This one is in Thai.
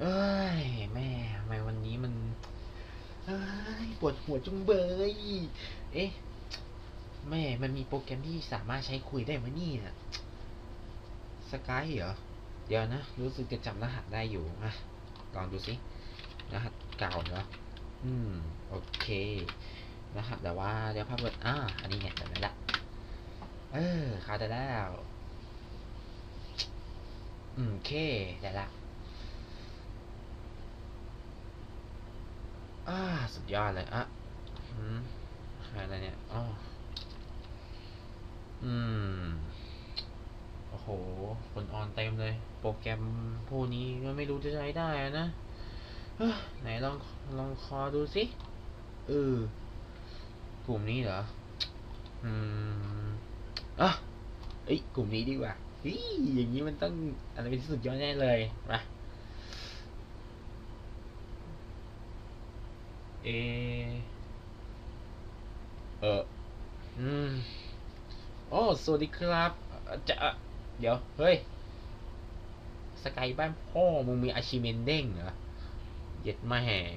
เอ้ยแม่ทำไมวันนี้มันเอ้ยปวดหัวจุงเบย เอ๊ะแม่มันมีโปรแกรมที่สามารถใช้คุยได้ไหมนี่ยสกายเหรอ เดี๋ยวนะ รู้สึกจะจำรหัสได้อยู่อะลองดูสิ รหัสเก่าเหรออืม โอเค รหัสแต่ว่าเดี๋ยวภาพเปิดอ่าอันนี้ไงแบบนั้นละ เออเข้าใจแล้ว อืมโอเค ได้ละ อ่าสุดยอดเลยอะอืมอะไรเนี่ยอ๋ออืม โอ้โหคนออนเต็มเลย โปรแกรมพวกนี้ก็ไม่รู้จะใช้ได้อะนะไหนลองลองคอดูสิเออกลุ่มนี้เหรอ อืมอะเอ้ยกลุ่มนี้ดีกว่าเฮ้ยอย่างนี้มันต้องอะไรเป็นที่สุดยอดแน่เลยมา เอ เออ อืม โอ้ สวัสดีครับเอ่อจะ เดี๋ยว เฮ้ย สกายบ้านพ่อมึงมีอาชิเมนเด้งเหรอ เย็ดมาแหง